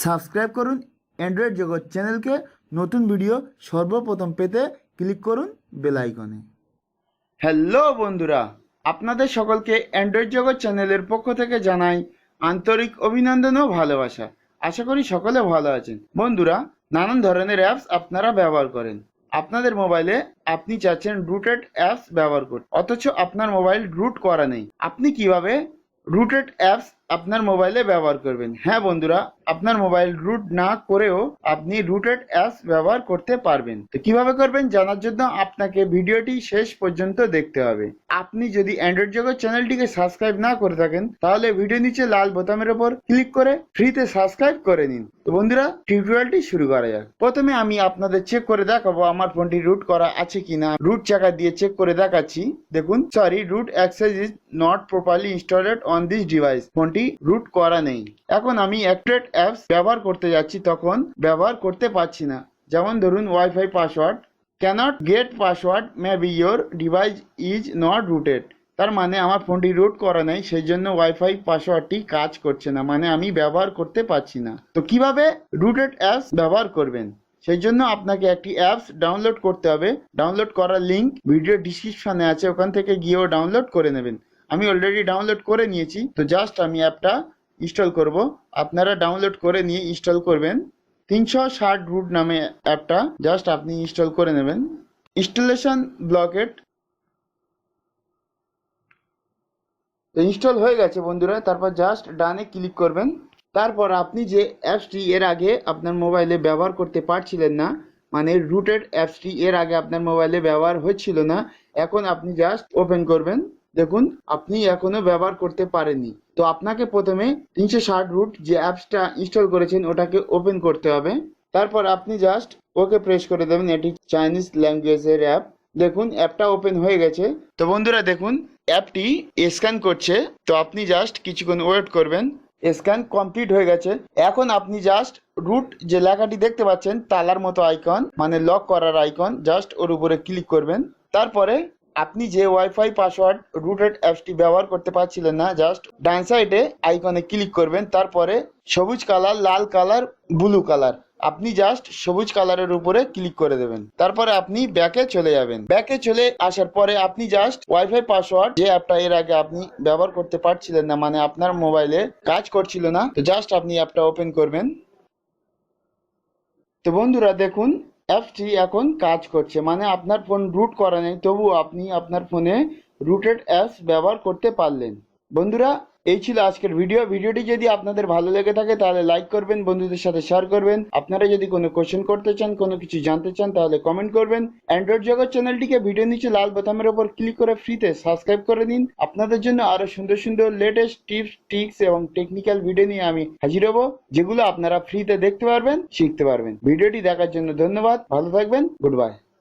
Subscribe করুন Android জগৎ চ্যানেলকে। নতুন ভিডিও সর্বপ্রথম পেতে ক্লিক করুন বেল আইকনে। হ্যালো বন্ধুরা, আপনাদের সকলকে অ্যান্ড্রয়েড জগৎ চ্যানেলের পক্ষ থেকে জানাই আন্তরিক অভিনন্দন ও ভালোবাসা। আশা করি সকলে ভালো আছেন। বন্ধুরা, নানান ধরনের অ্যাপস আপনারা ব্যবহার করেন। আপনাদের মোবাইলে আপনি চাচ্ছেন রুটেড অ্যাপস ব্যবহার করতে, অথচ আপনার মোবাইল রুট করা নেই। আপনি কীভাবে রুটেড অ্যাপস আপনার মোবাইলে ব্যবহার করবেন? হ্যাঁ বন্ধুরা আপনার মোবাইল রুট না করেও আপনি রুটেড অ্যাপস ব্যবহার করতে পারবেন। তো কীভাবে করবেন? জানার জন্য আপনাকে ভিডিওটি শেষ পর্যন্ত দেখতে হবে। আপনি যদি অ্যান্ড্রয়েড জগৎ চ্যানেলটিকে সাবস্ক্রাইব না করে থাকেন, তাহলে ভিডিও নিচে লাল বোতামের উপর ক্লিক করে ফ্রিতে সাবস্ক্রাইব করে নিন। তো বন্ধুরা টিউটোরিয়ালটি শুরু করা যাক। প্রথমে আমি আপনাদের চেক করে দেখাবো আমার ফোনটি রুট করা আছে কিনা। রুট চাকা দিয়ে চেক করে দেখাচ্ছি। দেখুন sorry root access is not properly installed on this device ফোনটি রুট করা নেই। এখন আমি অ্যাক্টেড অ্যাপস ব্যবহার করতে যাচ্ছি তখন ব্যবহার করতে পারছি না। যেমন ধরুন wifi password cannot get password may be your device is not rooted তার মানে আমার ফোনটি রুট করা নেই সেই জন্য ওয়াইফাই পাসওয়ার্ডটি কাজ করছে না মানে আমি ব্যবহার করতে পারছি না। তো কীভাবে রুটেড অ্যাপস ব্যবহার করবেন? সেই জন্য আপনাকে একটি অ্যাপস ডাউনলোড করতে হবে। ডাউনলোড করার লিঙ্ক ভিডিও ডিসক্রিপশনে আছে, ওখান থেকে গিয়েও ডাউনলোড করে নেবেন। আমি অলরেডি ডাউনলোড করে নিয়েছি, তো জাস্ট আমি অ্যাপটা ইনস্টল করব। আপনারা ডাউনলোড করে নিয়ে ইনস্টল করবেন। তিনশো ষাট রুট নামে অ্যাপটা জাস্ট আপনি ইনস্টল করে নেবেন। ইনস্টলেশন ব্লকেট তো ইনস্টল হয়ে গেছে বন্ধুরা, তারপর জাস্ট ডানে ক্লিক করবেন। তারপর আপনি যে অ্যাপসটি এর আগে আপনার মোবাইলে ব্যবহার করতে পারছিলেন না মানে রুটেড অ্যাপসটি এর আগে আপনার মোবাইলে ব্যবহার হচ্ছিল না, এখন আপনি জাস্ট ওপেন করবেন। দেখুন, আপনি এখনও ব্যবহার করতে পারেননি। তো আপনাকে প্রথমে তিনশো ষাট রুট যে অ্যাপসটা ইনস্টল করেছেন, ওটাকে ওপেন করতে হবে। তারপর আপনি জাস্ট ওকে প্রেস করে দেবেন, এটি চাইনিজ ল্যাঙ্গুয়েজের অ্যাপ দেখুন, অ্যাপটা ওপেন হয়ে গেছে। তো বন্ধুরা, দেখুন, অ্যাপটি স্ক্যান করছে। তো আপনি জাস্ট কিছুক্ষণ ওয়েট করবেন। স্ক্যান কমপ্লিট হয়ে গেছে। এখন আপনি জাস্ট রুট যে লেখাটি দেখতে পাচ্ছেন, তালার মতো আইকন মানে লক করার আইকন জাস্ট ওর উপরে ক্লিক করবেন। তারপরে আপনি যে ওয়াইফাই পাসওয়ার্ড রুটেড অ্যাপসটি ব্যবহার করতে পারছিলেন না জাস্ট ডান সাইডে আইকনে ক্লিক করবেন, তারপরে সবুজ কালার লাল কালার ব্লু কালার আপনি জাস্ট সবুজ কালারের উপরে ক্লিক করে দেবেন। তারপরে আপনি ব্যাকে চলে যাবেন। ব্যাকে চলে আসার পরে আপনি জাস্ট ওয়াইফাই পাসওয়ার্ড যে অ্যাপটা এর আগে আপনি ব্যবহার করতে পারছিলেন না মানে আপনার মোবাইলে কাজ করছিল না, তো জাস্ট আপনি অ্যাপটা ওপেন করবেন। তো বন্ধুরা, দেখুন অ্যাপটি এখন কাজ করছে। মানে আপনার ফোন রুট করা নেই তবু আপনি আপনার ফোনে রুটেড অ্যাপস ব্যবহার করতে পারলেন। বন্ধুরা, এই ছিল আজকের ভিডিও ভিডিওটি যদি আপনাদের ভালো লেগে থাকে, তাহলে লাইক করবেন, বন্ধুদের সাথে শেয়ার করবেন। আপনারা যদি কোনো কোশ্চেন করতে চান, কোনো কিছু জানতে চান, তাহলে কমেন্ট করবেন। অ্যান্ড্রয়েড জগৎ চ্যানেলটিকে ভিডিও নিচে লাল বোতামের উপর ক্লিক করে ফ্রিতে সাবস্ক্রাইব করে দিন। আপনাদের জন্য আরও সুন্দর সুন্দর লেটেস্ট টিপস ট্রিক্স এবং টেকনিক্যাল ভিডিও নিয়ে আমি হাজির হব, যেগুলো আপনারা ফ্রিতে দেখতে পারবেন, শিখতে পারবেন। ভিডিওটি দেখার জন্য ধন্যবাদ। ভালো থাকবেন। Good bye